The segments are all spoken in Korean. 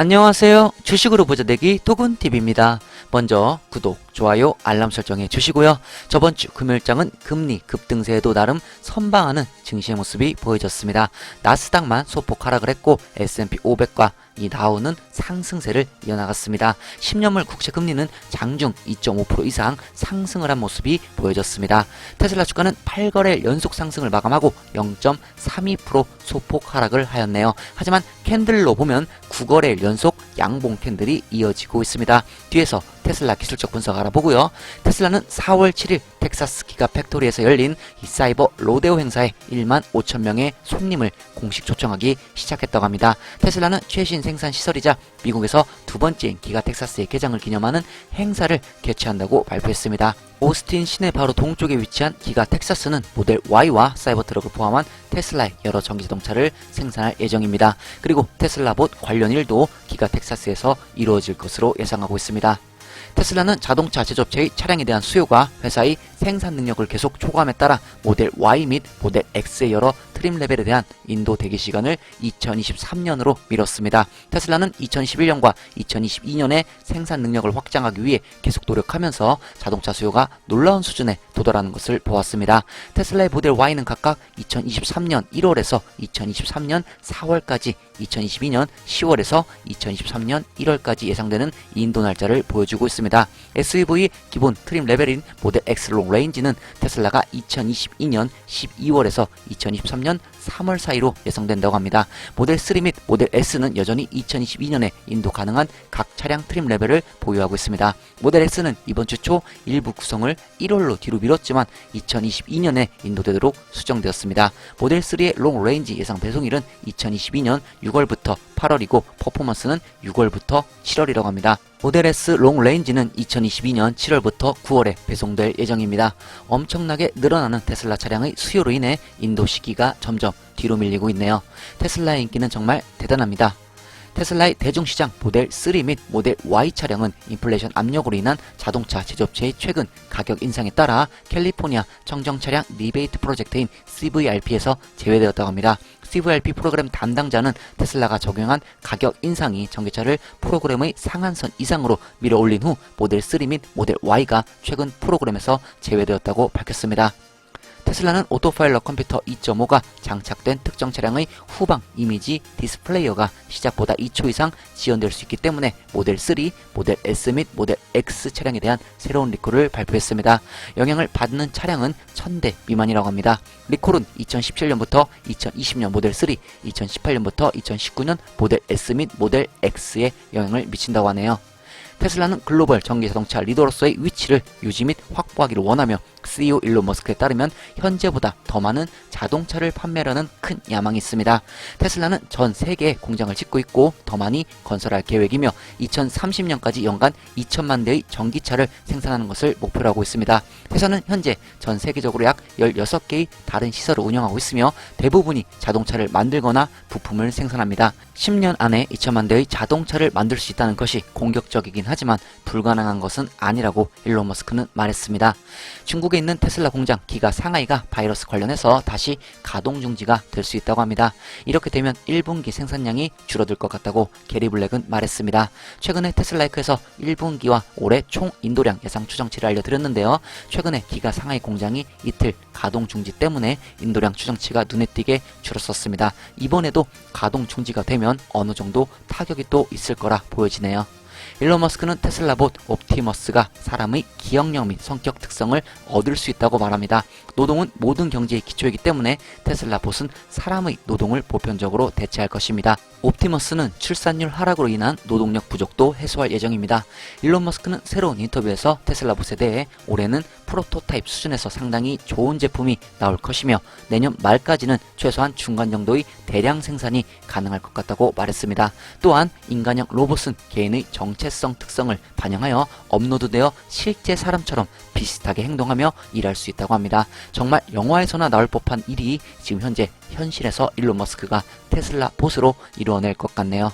안녕하세요. 주식으로 보자되기 도군TV입니다. 먼저 구독, 좋아요, 알람 설정해 주시고요. 저번 주 금요일장은 금리 급등세에도 나름 선방하는 증시의 모습이 보여졌습니다. 나스닥만 소폭 하락을 했고 S&P 500과 이 나오는 상승세를 이어나갔습니다. 10년물 국채 금리는 장중 2.5% 이상 상승을 한 모습이 보여졌습니다. 테슬라 주가는 8거래 연속 상승을 마감하고 0.32% 소폭 하락을 하였네요. 하지만 캔들로 보면 9거래 연속 양봉 캔들이 이어지고 있습니다. 뒤에서 테슬라 기술적 분석 알아보고요. 테슬라는 4월 7일 텍사스 기가 팩토리에서 열린 이 사이버 로데오 행사에 1만 5천 명의 손님을 공식 초청하기 시작했다고 합니다. 테슬라는 최신 생산 시설이자 미국에서 두 번째인 기가 텍사스의 개장을 기념하는 행사를 개최한다고 발표했습니다. 오스틴 시내 바로 동쪽에 위치한 기가 텍사스는 모델 Y와 사이버 트럭을 포함한 테슬라의 여러 전기 자동차를 생산할 예정입니다. 그리고 테슬라봇 관련 일도 기가 텍사스에서 이루어질 것으로 예상하고 있습니다. 테슬라는 자동차 제조업체의 차량에 대한 수요가 회사의 생산 능력을 계속 초과함에 따라 모델 Y 및 모델 X의 여러 트림 레벨에 대한 인도 대기 시간을 2023년으로 미뤘습니다. 테슬라는 2011년과 2022년에 생산 능력을 확장하기 위해 계속 노력하면서 자동차 수요가 놀라운 수준에 도달하는 것을 보았습니다. 테슬라의 모델 Y는 각각 2023년 1월에서 2023년 4월까지 2022년 10월에서 2023년 1월까지 예상되는 인도 날짜를 보여주고 있습니다. SUV 기본 트림 레벨인 모델 X 롱 레인지는 테슬라가 2022년 12월에서 2023년 3월 사이로 예상된다고 합니다. 모델 3 및 모델 S는 여전히 2022년에 인도 가능한 각 차량 트림 레벨을 보유하고 있습니다. 모델 X는 이번 주 초 일부 구성을 1월로 뒤로 미뤘지만 2022년에 인도되도록 수정되었습니다. 모델 3의 롱 레인지 예상 배송일은 2022년 6월부터 8월이고 퍼포먼스는 6월부터 7월이라고 합니다. 모델 S 롱 레인지는 2022년 7월부터 9월에 배송될 예정입니다. 엄청나게 늘어나는 테슬라 차량의 수요로 인해 인도 시기가 점점 뒤로 밀리고 있네요. 테슬라의 인기는 정말 대단합니다. 테슬라의 대중시장 모델 3 및 모델 Y 차량은 인플레이션 압력으로 인한 자동차 제조업체의 최근 가격 인상에 따라 캘리포니아 청정 차량 리베이트 프로젝트인 CVRP에서 제외되었다고 합니다. CVRP 프로그램 담당자는 테슬라가 적용한 가격 인상이 전기차를 프로그램의 상한선 이상으로 밀어 올린 후 모델 3 및 모델 Y가 최근 프로그램에서 제외되었다고 밝혔습니다. 테슬라는 오토파일럿 컴퓨터 2.5가 장착된 특정 차량의 후방 이미지 디스플레이어가 시작보다 2초 이상 지연될 수 있기 때문에 모델 3, 모델 S 및 모델 X 차량에 대한 새로운 리콜을 발표했습니다. 영향을 받는 차량은 1000대 미만이라고 합니다. 리콜은 2017년부터 2020년 모델 3, 2018년부터 2019년 모델 S 및 모델 X에 영향을 미친다고 하네요. 테슬라는 글로벌 전기 자동차 리더로서의 위치를 유지 및 확보하기를 원하며 CEO 일론 머스크에 따르면 현재보다 더 많은 자동차를 판매하려는 큰 야망이 있습니다. 테슬라는 전 세계에 공장을 짓고 있고 더 많이 건설할 계획이며 2030년까지 연간 2천만 대의 전기차를 생산하는 것을 목표로 하고 있습니다. 회사는 현재 전 세계적으로 약 16개의 다른 시설을 운영하고 있으며 대부분이 자동차를 만들거나 부품을 생산합니다. 10년 안에 2천만 대의 자동차를 만들 수 있다는 것이 공격적이긴 하지만 불가능한 것은 아니라고 일론 머스크는 말했습니다. 중국 에 있는 테슬라 공장 기가 상하이가 바이러스 관련해서 다시 가동 중지가 될 수 있다고 합니다. 이렇게 되면 1분기 생산량이 줄어들 것 같다고 게리 블랙은 말했습니다. 최근에 테슬라이크에서 1분기와 올해 총 인도량 예상 추정치를 알려드렸는데요. 최근에 기가 상하이 공장이 이틀 가동 중지 때문에 인도량 추정치가 눈에 띄게 줄었었습니다. 이번에도 가동 중지가 되면 어느 정도 타격이 또 있을 거라 보여지네요. 일론 머스크는 테슬라 봇 옵티머스가 사람의 기억력 및 성격 특성을 얻을 수 있다고 말합니다. 노동은 모든 경제의 기초이기 때문에 테슬라 봇은 사람의 노동을 보편적으로 대체할 것입니다. 옵티머스는 출산율 하락으로 인한 노동력 부족도 해소할 예정입니다. 일론 머스크는 새로운 인터뷰에서 테슬라 봇에 대해 올해는 프로토타입 수준에서 상당히 좋은 제품이 나올 것이며 내년 말까지는 최소한 중간 정도의 대량 생산이 가능할 것 같다고 말했습니다. 또한 인간형 로봇은 개인의 정체 성 특성을 반영하여 업로드되어 실제 사람처럼 비슷하게 행동하며 일할 수 있다고 합니다. 정말 영화에서나 나올 법한 일이 지금 현재 현실에서 일론 머스크가 테슬라 봇으로 이루어낼 것 같네요.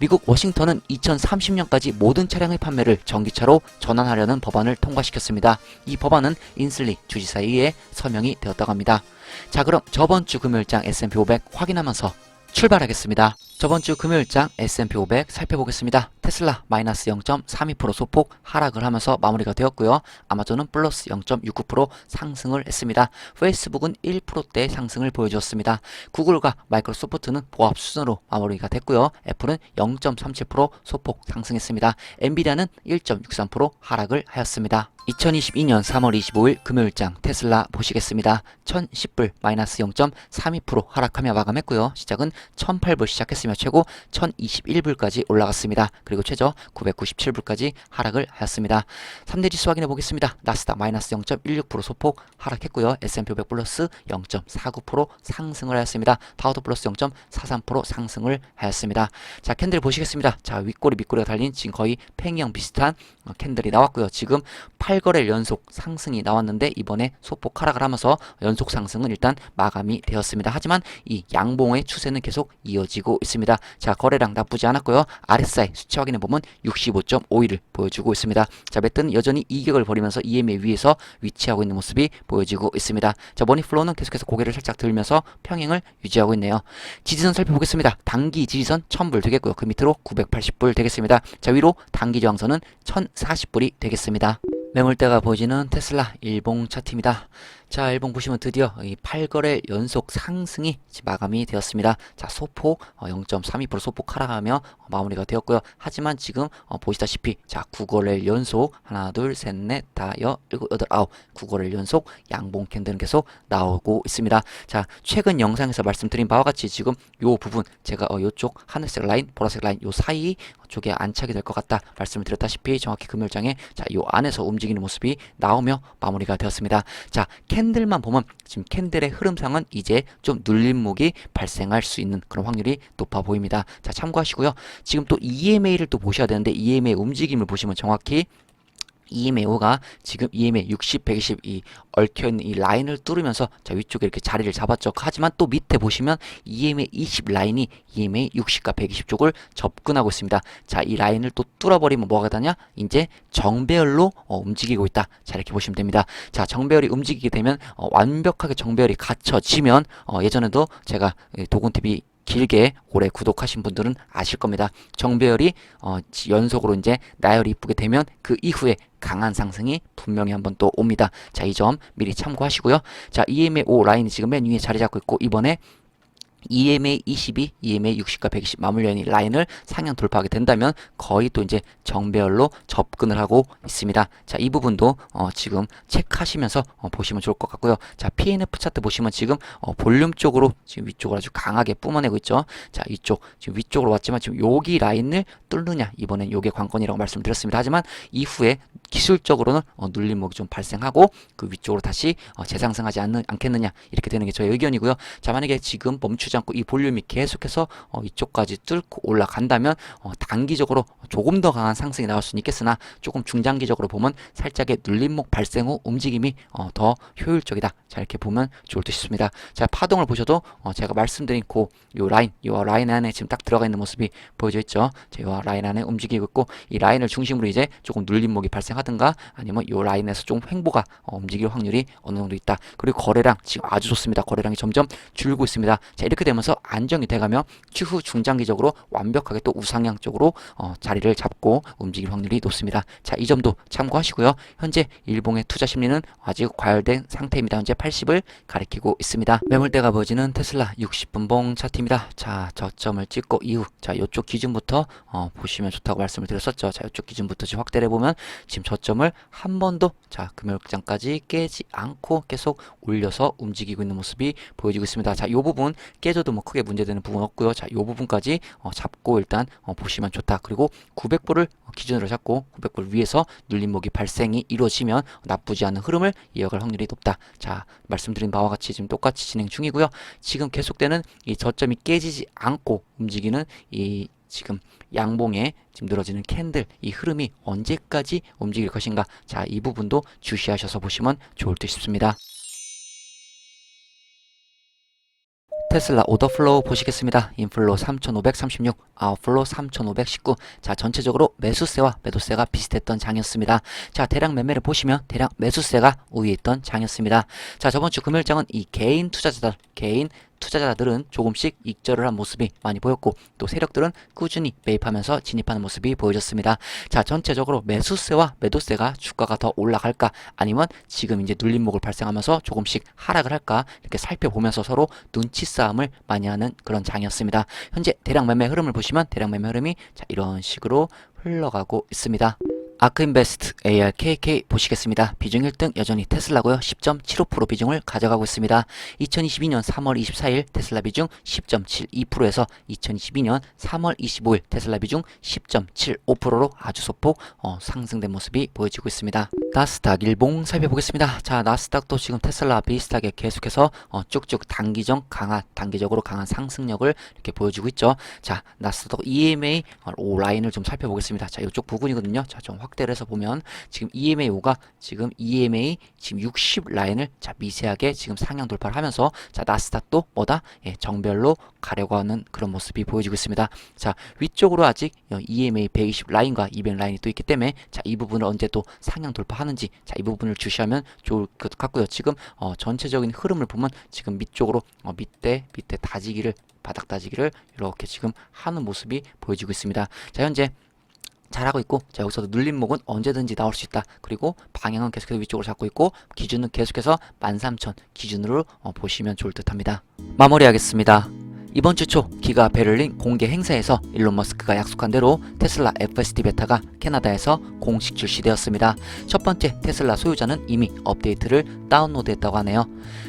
미국 워싱턴은 2030년까지 모든 차량의 판매를 전기차로 전환하려는 법안을 통과시켰습니다. 이 법안은 인슬리 주지사에 의해 서명이 되었다고 합니다. 자 그럼 저번 주 금요일장 S&P 500 확인하면서 출발하겠습니다. 저번 주 금요일장 S&P 500 살펴보겠습니다. 테슬라 마이너스 0.32% 소폭 하락을 하면서 마무리가 되었고요. 아마존은 플러스 0.69% 상승을 했습니다. 페이스북은 1%대 상승을 보여주었습니다. 구글과 마이크로소프트는 보합 수준으로 마무리가 됐고요. 애플은 0.37% 소폭 상승했습니다. 엔비디아는 1.63% 하락을 하였습니다. 2022년 3월 25일 금요일장 테슬라 보시겠습니다. 1010불 마이너스 0.32% 하락하며 마감했고요. 시작은 1008불 시작했 으며 최고 1021불까지 올라갔습니다. 그리고 최저 997불까지 하락을 하였습니다. 3대 지수 확인해 보겠습니다. 나스닥 마이너스 0.16% 소폭 하락했고요. S&P 500 플러스 0.49% 상승을 하였습니다. 다우도 플러스 0.43% 상승을 하였습니다. 자 캔들 보시겠습니다. 자 윗꼬리 밑꼬리가 달린 지금 거의 팽이형 비슷한 어, 캔들이 나왔고요. 지금 8거래 연속 상승이 나왔는데 이번에 소폭 하락을 하면서 연속 상승은 일단 마감이 되었습니다. 하지만 이 양봉의 추세는 계속 이어지고 있습니다. 자 거래량 나쁘지 않았고요. RSI 수치 확인해 보면 65.51을 보여주고 있습니다. 자 매트는 여전히 이격을 벌이면서 EMA 위에서 위치하고 있는 모습이 보여지고 있습니다. 자 머니플로우는 계속해서 고개를 살짝 들면서 평행을 유지하고 있네요. 지지선 살펴보겠습니다. 단기 지지선 1000불 되겠고요. 그 밑으로 980불 되겠습니다. 자 위로 단기 저항선은 1040불이 되겠습니다. 매물대가 보여지는 테슬라 일봉 차트입니다. 자, 일봉 보시면 드디어 이 8거래 연속 상승이 마감이 되었습니다. 자, 소폭 어, 0.32% 소폭 하락하며 어, 마무리가 되었고요. 하지만 지금 어, 보시다시피 자, 9거래 연속 하나, 둘, 셋, 넷, 다, 여, 일곱, 여덟, 아홉 9거래 연속 양봉 캔들은 계속 나오고 있습니다. 자, 최근 영상에서 말씀드린 바와 같이 지금 요 부분 제가 어, 요쪽 하늘색 라인, 보라색 라인 요 사이 쪽에 안착이 될 것 같다 말씀을 드렸다시피 정확히 금요일장에 자, 요 안에서 움직이는 모습이 나오며 마무리가 되었습니다. 자, 캔들만 보면 지금 캔들의 흐름상은 이제 좀 눌림목이 발생할 수 있는 그런 확률이 높아 보입니다. 자, 참고하시고요. 지금 또 EMA를 또 보셔야 되는데 EMA 움직임을 보시면 정확히 EMA5가 지금 EMA 60, 120 이 얽혀있는 이 라인을 뚫으면서 자 위쪽에 이렇게 자리를 잡았죠. 하지만 또 밑에 보시면 EMA 20 라인이 EMA 60과 120 쪽을 접근하고 있습니다. 자 이 라인을 또 뚫어버리면 뭐가 되냐? 이제 정배열로 어, 움직이고 있다. 자 이렇게 보시면 됩니다. 자 정배열이 움직이게 되면 어, 완벽하게 정배열이 갖춰지면 어, 예전에도 제가 도군TV 길게 오래 구독하신 분들은 아실 겁니다. 정배열이 어, 지- 연속으로 이제 나열이 이쁘게 되면 그 이후에 강한 상승이 분명히 한번 또 옵니다. 자, 이 점 미리 참고하시고요. 자, EMA 5 라인이 지금 맨 위에 자리 잡고 있고 이번에 EMA 22, EMA 60과 120 맞물려 있는 라인을 상향 돌파하게 된다면 거의 또 이제 정배열로 접근을 하고 있습니다. 자, 이 부분도 어, 지금 체크하시면서 어, 보시면 좋을 것 같고요. 자, PNF 차트 보시면 지금 어, 볼륨 쪽으로 지금 위쪽으로 아주 강하게 뿜어내고 있죠. 자, 이쪽 지금 위쪽으로 왔지만 지금 여기 라인을 뚫느냐 이번엔 요게 관건이라고 말씀드렸습니다. 하지만 이후에 기술적으로는 어, 눌림목이 좀 발생하고 그 위쪽으로 다시 어, 재상승하지 않는, 않겠느냐 이렇게 되는 게 저의 의견이고요. 자 만약에 지금 멈추 지 않고 이 볼륨이 계속해서 어, 이쪽까지 뚫고 올라간다면 어, 단기적으로 조금 더 강한 상승이 나올 수는 있겠으나 조금 중장기적으로 보면 살짝의 눌림목 발생 후 움직임이 어, 더 효율적이다. 자 이렇게 보면 좋을 듯 싶습니다. 자 파동을 보셔도 어, 제가 말씀드린 그요 라인, 요 라인 안에 지금 딱 들어가 있는 모습이 보여져 있죠. 제가 라인 안에 움직이고 있고 이 라인을 중심으로 이제 조금 눌림목이 발생하든가 아니면 요 라인에서 좀 횡보가 어, 움직일 확률이 어느 정도 있다. 그리고 거래량 지금 아주 좋습니다. 거래량이 점점 줄고 있습니다. 자 이렇게 되면서 안정이 돼가며 추후 중장기적으로 완벽하게 또 우상향 쪽으로 어, 자리를 잡고 움직일 확률이 높습니다. 자 이 점도 참고하시고요. 현재 일봉의 투자 심리는 아직 과열된 상태입니다. 현재 80을 가리키고 있습니다. 매물대가 보여지는 테슬라 60분봉 차트입니다. 자 저점을 찍고 이후 자 이쪽 기준부터 어, 보시면 좋다고 말씀을 드렸었죠. 자 이쪽 기준부터 지금 확대를 해보면 지금 저점을 한 번도 자 금요일장까지 깨지 않고 계속 올려서 움직이고 있는 모습이 보여지고 있습니다. 자 이 부분 깨 져도 뭐 크게 문제되는 부분 없고요. 자 이 부분까지 어, 잡고 일단 어, 보시면 좋다. 그리고 900불을 기준으로 잡고 900불 위에서 눌림목이 발생이 이루어지면 나쁘지 않은 흐름을 이어갈 확률이 높다. 자 말씀드린 바와 같이 지금 똑같이 진행 중이고요. 지금 계속되는 이 저점이 깨지지 않고 움직이는 이 지금 양봉에 지금 늘어지는 캔들 이 흐름이 언제까지 움직일 것인가 자 이 부분도 주시하셔서 보시면 좋을 듯 싶습니다. 테슬라 오더플로우 보시겠습니다. 인플로 3536, 아웃플로 3519. 자, 전체적으로 매수세와 매도세가 비슷했던 장이었습니다. 자, 대량 매매를 보시면 대량 매수세가 우위에 있던 장이었습니다. 자, 저번 주 금요일장은 이 개인 투자자들, 개인 투자자들은 조금씩 익절을 한 모습이 많이 보였고 또 세력들은 꾸준히 매입하면서 진입하는 모습이 보여졌습니다. 자, 전체적으로 매수세와 매도세가 주가가 더 올라갈까 아니면 지금 이제 눌림목을 발생하면서 조금씩 하락을 할까 이렇게 살펴보면서 서로 눈치 싸움을 많이 하는 그런 장이었습니다. 현재 대량 매매 흐름을 보시면 대량 매매 흐름이 자, 이런 식으로 흘러가고 있습니다. 아크인베스트 ARKK 보시겠습니다. 비중 1등 여전히 테슬라고요. 10.75% 비중을 가져가고 있습니다. 2022년 3월 24일 테슬라 비중 10.72%에서 2022년 3월 25일 테슬라 비중 10.75%로 아주 소폭 어, 상승된 모습이 보여지고 있습니다. 나스닥 일봉 살펴보겠습니다. 자, 나스닥도 지금 테슬라 비슷하게 계속해서 어, 쭉쭉 단기적 강한 단기적으로 강한 상승력을 이렇게 보여주고 있죠. 자, 나스닥 EMA 어, 오 라인을 좀 살펴보겠습니다. 자, 이쪽 부분이거든요. 자, 좀 확 대를 해서 보면 지금 EMA 5가 지금 EMA 지금 60 라인을 자 미세하게 지금 상향 돌파를 하면서 자 나스닥도 뭐다 예, 정별로 가려고 하는 그런 모습이 보여지고 있습니다. 자 위쪽으로 아직 어, EMA 120 라인과 200 라인이 또 있기 때문에 자 이 부분을 언제 또 상향 돌파하는지 자 이 부분을 주시하면 좋을 것 같고요. 지금 어, 전체적인 흐름을 보면 지금 밑쪽으로 어, 밑에 밑에 다지기를 바닥 다지기를 이렇게 지금 하는 모습이 보여지고 있습니다. 자 현재 잘하고 있고 자 여기서도 눌림목은 언제든지 나올 수 있다. 그리고 방향은 계속해서 위쪽으로 잡고 있고 기준은 계속해서 13,000 기준으로 어, 보시면 좋을 듯 합니다. 마무리하겠습니다 이번 주 초 기가 베를린 공개 행사에서 일론 머스크가 약속한 대로 테슬라 FSD 베타가 캐나다에서 공식 출시되었습니다. 첫 번째 테슬라 소유자는 이미 업데이트를 다운로드했다고 하네요.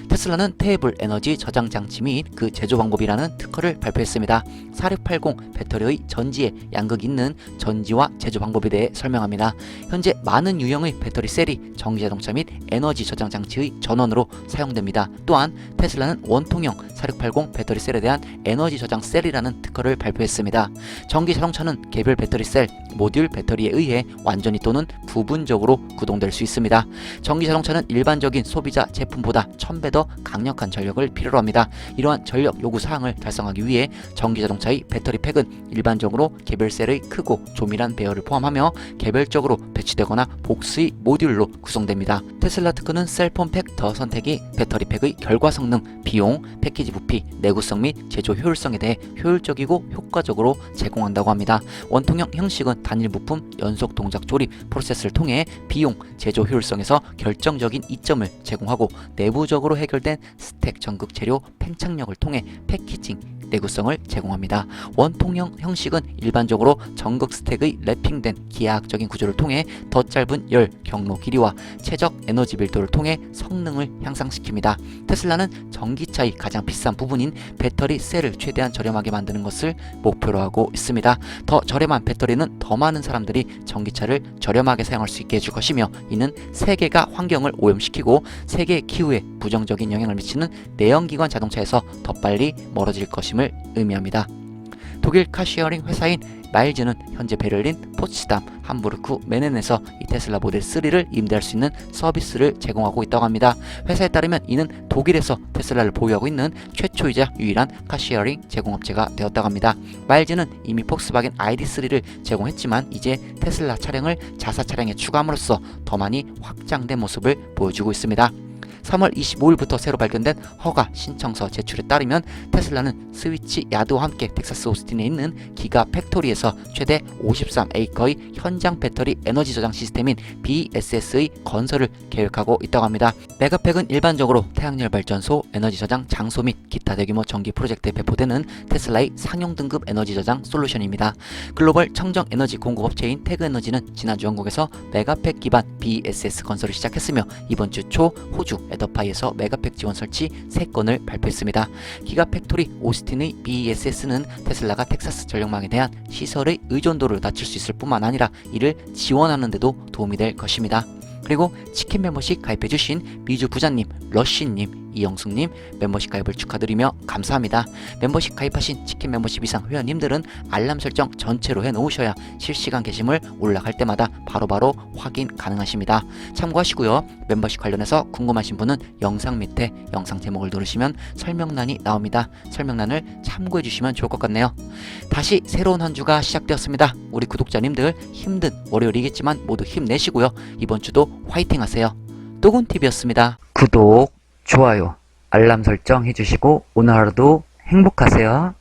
테슬라는 테이블 에너지 저장 장치 및 그 제조 방법이라는 특허를 발표했습니다. 4680 배터리의 전지에 양극 있는 전지와 제조 방법에 대해 설명합니다. 현재 많은 유형의 배터리 셀이 전기 자동차 및 에너지 저장 장치의 전원으로 사용됩니다. 또한 테슬라는 원통형 4680 배터리 셀에 대한 에너지 저장 셀이라는 특허를 발표했습니다. 전기 자동차는 개별 배터리 셀, 모듈 배터리에 의해 완전히 또는 부분적으로 구동될 수 있습니다. 전기 자동차는 일반적인 소비자 제품보다 1000배 더 강력한 전력을 필요로 합니다. 이러한 전력 요구 사항을 달성하기 위해 전기 자동차의 배터리 팩은 일반적으로 개별 셀의 크고 조밀한 배열을 포함하며 개별적으로 배치되거나 복수의 모듈로 구성됩니다. 테슬라 특허는 셀폰 팩 더 선택이 배터리 팩의 결과 성능, 비용, 패키지 부피, 내구성 및 제조 효율성에 대해 효율적이고 효과적으로 제공한다고 합니다. 원통형 형식은 단일 부품 연속 동작 조립 프로세스를 통해 비용, 제조 효율성에서 결정적인 이점을 제공하고 내부적으로 해결된 스택 전극 재료 팽창력을 통해 패키징 내구성을 제공합니다. 원통형 형식은 일반적으로 전극 스택의 랩핑된 기하학적인 구조를 통해 더 짧은 열 경로 길이와 최적 에너지 밀도를 통해 성능을 향상시킵니다. 테슬라는 전기차의 가장 비싼 부분인 배터리 셀을 최대한 저렴하게 만드는 것을 목표로 하고 있습니다. 더 저렴한 배터리는 더 많은 사람들이 전기차를 저렴하게 사용할 수 있게 해줄 것이며 이는 세계가 환경을 오염시키고 세계 기후에 부정적인 영향을 미치는 내연기관 자동차에서 더 빨리 멀어질 것 임을 의미합니다. 독일 카시어링 회사인 마일즈는 현재 베를린, 포츠담, 함부르크, 메넨에서 이 테슬라 모델 3를 임대할 수 있는 서비스를 제공하고 있다고 합니다. 회사에 따르면 이는 독일에서 테슬라를 보유하고 있는 최초이자 유일한 카시어링 제공업체가 되었다고 합니다. 마일즈는 이미 폭스바겐 ID3를 제공했지만 이제 테슬라 차량을 자사 차량에 추가함으로써 더 많이 확장된 모습을 보여주고 있습니다. 3월 25일부터 새로 발견된 허가 신청서 제출에 따르면 테슬라는 스위치 야드와 함께 텍사스 오스틴에 있는 기가 팩토리에서 최대 53에이커의 현장 배터리 에너지 저장 시스템인 BSS의 건설을 계획하고 있다고 합니다. 메가팩은 일반적으로 태양열 발전소, 에너지 저장 장소 및 기타 대규모 전기 프로젝트에 배포되는 테슬라의 상용 등급 에너지 저장 솔루션입니다. 글로벌 청정 에너지 공급 업체인 태그 에너지는 지난주 영국에서 메가팩 기반 BSS 건설을 시작했으며 이번 주 초 호주 에 더파이에서 메가팩 지원 설치 3건을 발표했습니다. 기가팩토리 오스틴의 BESS는 테슬라가 텍사스 전력망에 대한 시설의 의존도를 낮출 수 있을 뿐만 아니라 이를 지원하는 데도 도움이 될 것입니다. 그리고 치킨 멤버십 가입해주신 미주 부자님, 러쉬님, 이영숙님 멤버십 가입을 축하드리며 감사합니다. 멤버십 가입하신 치킨 멤버십 이상 회원님들은 알람 설정 전체로 해놓으셔야 실시간 게시물 올라갈 때마다 바로 바로 확인 가능하십니다. 참고하시고요. 멤버십 관련해서 궁금하신 분은 영상 밑에 영상 제목을 누르시면 설명란이 나옵니다. 설명란을 참고해 주시면 좋을 것 같네요. 다시 새로운 한 주가 시작되었습니다. 우리 구독자님들 힘든 월요일이겠지만 모두 힘내시고요. 이번 주도 화이팅 하세요. 또군TV였습니다. 구독, 좋아요 알람 설정 해주시고 오늘 하루도 행복하세요.